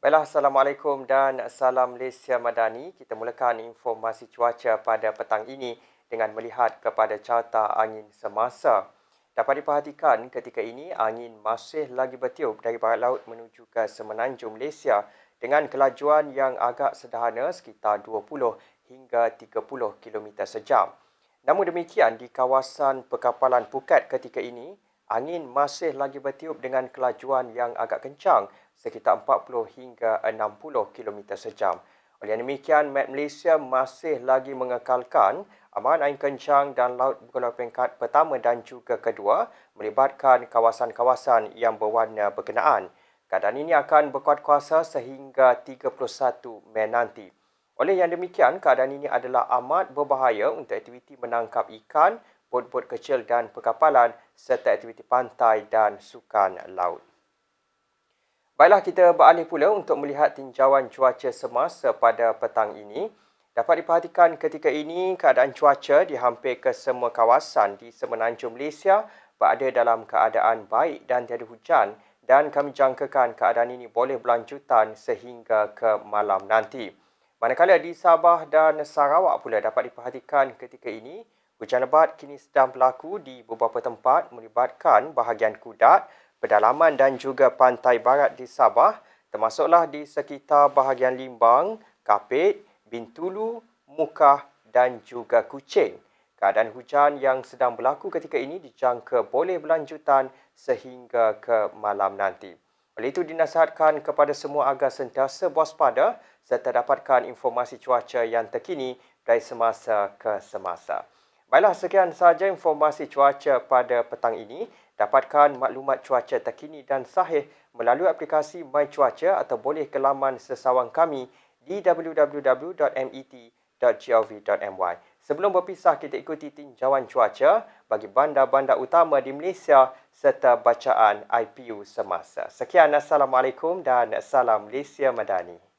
Baiklah, Assalamualaikum dan Salam Malaysia Madani. Kita mulakan informasi cuaca pada petang ini dengan melihat kepada carta angin semasa. Dapat diperhatikan ketika ini angin masih lagi bertiup dari barat laut menuju ke semenanjung Malaysia dengan kelajuan yang agak sederhana sekitar 20 hingga 30 km sejam. Namun demikian di kawasan perkapalan Phuket ketika ini angin masih lagi bertiup dengan kelajuan yang agak kencang sekitar 40 hingga 60 km sejam. Oleh demikian, Met Malaysia masih lagi mengekalkan aman angin kencang dan laut bergelombang peringkat pertama dan juga kedua melibatkan kawasan-kawasan yang berwarna berkenaan. Keadaan ini akan berkuat kuasa sehingga 31 Mei nanti. Oleh yang demikian, keadaan ini adalah amat berbahaya untuk aktiviti menangkap ikan, bot-bot kecil dan perkapalan serta aktiviti pantai dan sukan laut. Baiklah kita beralih pula untuk melihat tinjauan cuaca semasa pada petang ini. Dapat diperhatikan ketika ini keadaan cuaca di hampir ke semua kawasan di semenanjung Malaysia berada dalam keadaan baik dan tiada hujan dan kami jangkakan keadaan ini boleh berlanjutan sehingga ke malam nanti. Manakala di Sabah dan Sarawak pula dapat diperhatikan ketika ini Hujan lebat kini sedang berlaku di beberapa tempat melibatkan bahagian Kudat, pedalaman dan juga pantai barat di Sabah termasuklah di sekitar bahagian Limbang, Kapit, Bintulu, Mukah dan juga Kuching. Keadaan hujan yang sedang berlaku ketika ini dijangka boleh berlanjutan sehingga ke malam nanti. Oleh itu dinasihatkan kepada semua agar sentiasa waspada serta dapatkan informasi cuaca yang terkini dari semasa ke semasa. Baiklah, sekian sahaja informasi cuaca pada petang ini. Dapatkan maklumat cuaca terkini dan sahih melalui aplikasi My Cuaca atau boleh ke laman sesawang kami di www.met.gov.my. Sebelum berpisah, kita ikuti tinjauan cuaca bagi bandar-bandar utama di Malaysia serta bacaan IPU semasa. Sekian, Assalamualaikum dan Salam Malaysia Madani.